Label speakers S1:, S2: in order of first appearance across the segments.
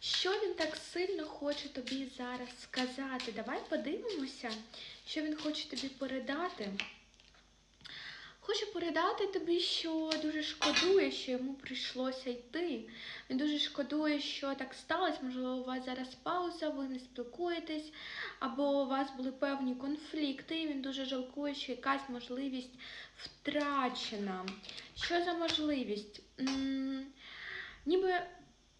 S1: Що він так сильно хоче тобі зараз сказати? Давай подивимося, що він хоче тобі передати. Хоче передати тобі, що дуже шкодує, що йому прийшлося йти. Він дуже шкодує, що так сталося. Можливо, у вас зараз пауза, ви не спілкуєтесь, або у вас були певні конфлікти. і Він дуже жалкує, що якась можливість втрачена. Що за можливість? М, Ніби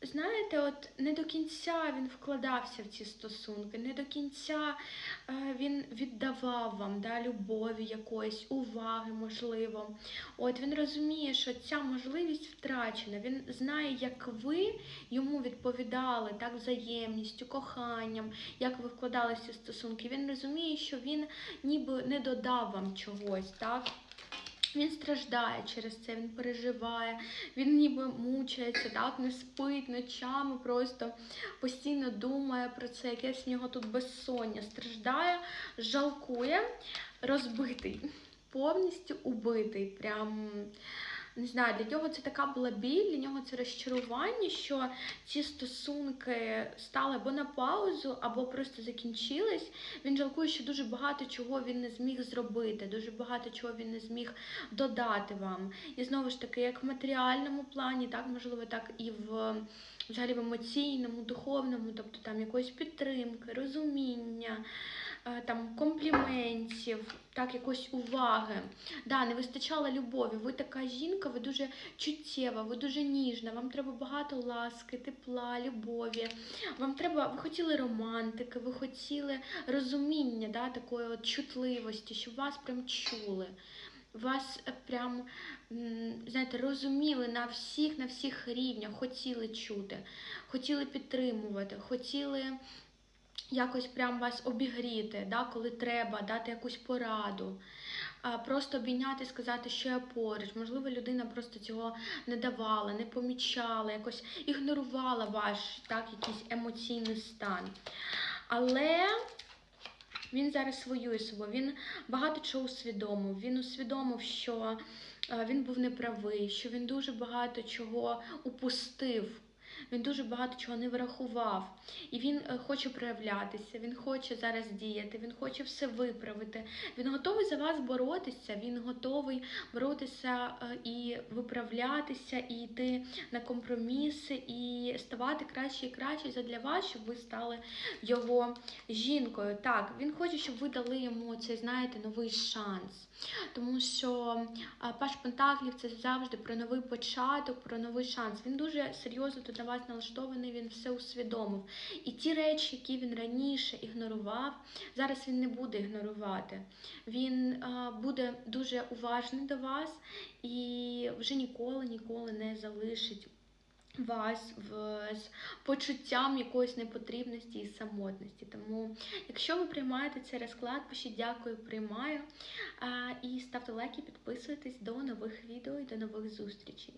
S1: знаєте, от не до кінця він вкладався в ці стосунки, не до кінця е, він віддавав вам да, любові якоїсь, уваги, можливо. От він розуміє, що ця можливість втрачена. Він знає, як ви йому відповідали так взаємністю, коханням, як ви вкладалися в стосунки. Він розуміє, що він ніби не додав вам чогось, так? Він страждає через це, він переживає, він ніби мучається, так, не спить ночами, просто постійно думає про це, якесь в нього тут безсоння, страждає, жалкує, розбитий, повністю убитий. Прям не знаю, для нього це така була біль, для нього це розчарування, що ці стосунки стали або на паузу, або просто закінчились. Він жалкує, що дуже багато чого він не зміг зробити, дуже багато чого він не зміг додати вам. І знову ж таки, як в матеріальному плані, так можливо, так і в взагалі в емоційному, духовному, тобто там якоїсь підтримки, розуміння. е, Там компліментів, так, якоїсь уваги. Да, не вистачало любові. Ви така жінка, ви дуже чуттєва, ви дуже ніжна. Вам треба багато ласки, тепла, любові. Вам треба, ви хотіли романтики, ви хотіли розуміння, да, такої от чутливості, щоб вас прям чули. Вас прям, знаєте, розуміли на всіх, на всіх рівнях, хотіли чути, хотіли підтримувати, хотіли якось прям вас обігріти, да, коли треба, дати якусь пораду. Просто обійняти, сказати, що я поруч. Можливо, людина просто цього не давала, не помічала, якось ігнорувала ваш так, якийсь емоційний стан. Але він зараз воює собою. Він багато чого усвідомив. Він усвідомив, що е, він був неправий, що він дуже багато чого упустив. Він дуже багато чого не врахував. І він е, хоче проявлятися, він хоче зараз діяти, він хоче все виправити. Він готовий за вас боротися, він готовий боротися е, і виправлятися, і йти на компроміси, і ставати краще і краще задля вас, щоб ви стали його жінкою. Так, він хоче, щоб ви дали йому цей, знаєте, новий шанс. Тому що Паш Пентаклів це завжди про новий початок, про новий шанс. Він дуже серйозно тут на вас налаштований, він все усвідомив. І ті речі, які він раніше ігнорував, зараз він не буде ігнорувати. Він буде дуже уважний до вас і вже ніколи, ніколи не залишить. Вас в, з почуттям якоїсь непотрібності і самотності. Тому, якщо ви приймаєте цей розклад, пишіть дякую, приймаю. І ставте лайки, підписуйтесь до нових відео і до нових зустрічей.